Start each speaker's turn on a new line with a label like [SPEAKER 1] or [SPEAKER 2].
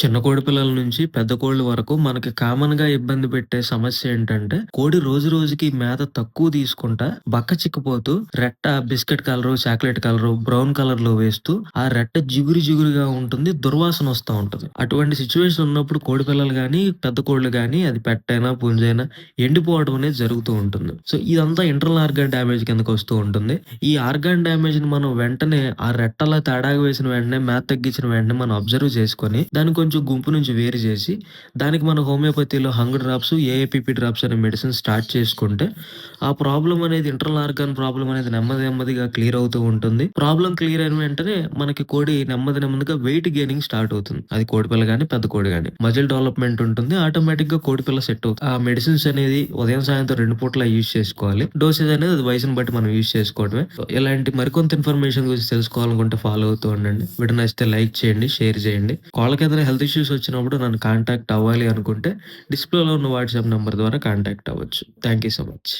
[SPEAKER 1] చిన్న కోడి పిల్లల నుంచి పెద్ద కోళ్ళ వరకు మనకి కామన్గా ఇబ్బంది పెట్టే సమస్య ఏంటంటే, కోడి రోజు రోజుకి మేత తక్కువ తీసుకుంటా బక్క చిక్కిపోతూ రెట్ట biscuit colour, chocolate colour, brown కలర్లో వేస్తూ ఆ రెట్ట జిగురు జిగురుగా ఉంటుంది. దుర్వాసన వస్తూ ఉంటుంది అటువంటి సిచ్యువేషన్ ఉన్నప్పుడు కోడి పిల్లలు కానీ పెద్ద కోళ్ళు కానీ అది పెట్టైనా, పుంజైనా ఎండిపోవడం అనేది జరుగుతూ ఉంటుంది. సో, ఇదంతా ఇంటర్నల్ ఆర్గాన్ డ్యామేజ్ కిందకి వస్తూ ఉంటుంది. ఈ ఆర్గాన్ డ్యామేజ్‌ని మనం వెంటనే ఆ రెట్టలా తేడాగా వేసిన వెంటనే మేత తగ్గించిన వెంటనే మనం అబ్జర్వ్ చేసుకొని దాని కొంచెం గుంపు నుంచి వేరు చేసి దానికి మన హోమియోపతిలో హంగ్ డ్రాప్స్, ఏఏపీపీ డ్రాప్స్ అనే మెడిసిన్ స్టార్ట్ చేసుకుంటే ఆ ప్రాబ్లం అనేది ఇంటర్నల్ ఆర్గాన్ ప్రాబ్లం అనేది నెమ్మది నెమ్మదిగా క్లియర్ అవుతూ ఉంటుంది. ప్రాబ్లం క్లియర్ అయిన వెంటనే మనకి కోడి నెమ్మది నెమ్మదిగా వెయిట్ గెయినింగ్ స్టార్ట్ అవుతుంది. అది కోడిపిల్ల కానీ పెద్ద కోడి కానీ మజిల్ డెవలప్‌మెంట్ ఉంటుంది. ఆటోమేటిక్గా కోడిపిల్ల సెట్ అవుతుంది. ఆ మెడిసిన్స్ అనేది ఉదయం, సాయంత్రం రెండు పూటలా యూజ్ చేసుకోవాలి. డోసేజ్ అనేది అది వయసుని బట్టి మనం యూజ్ చేసుకోవడమే. ఇలాంటి మరికొంత ఇన్ఫర్మేషన్ గురించి తెలుసుకోవాలనుకుంటే ఫాలో అవుతూ ఉండండి. వీడియో నచ్చితే లైక్ చేయండి, షేర్ చేయండి. కోళ్ళకి ఏదైనా హెల్త్ ఇష్యూస్ వచ్చినప్పుడు నన్ను కాంటాక్ట్ అవ్వాలి అనుకుంటే డిస్‌ప్లేలో ఉన్న వాట్సాప్ నెంబర్ ద్వారా కాంటాక్ట్ అవ్వచ్చు. Thank you so much.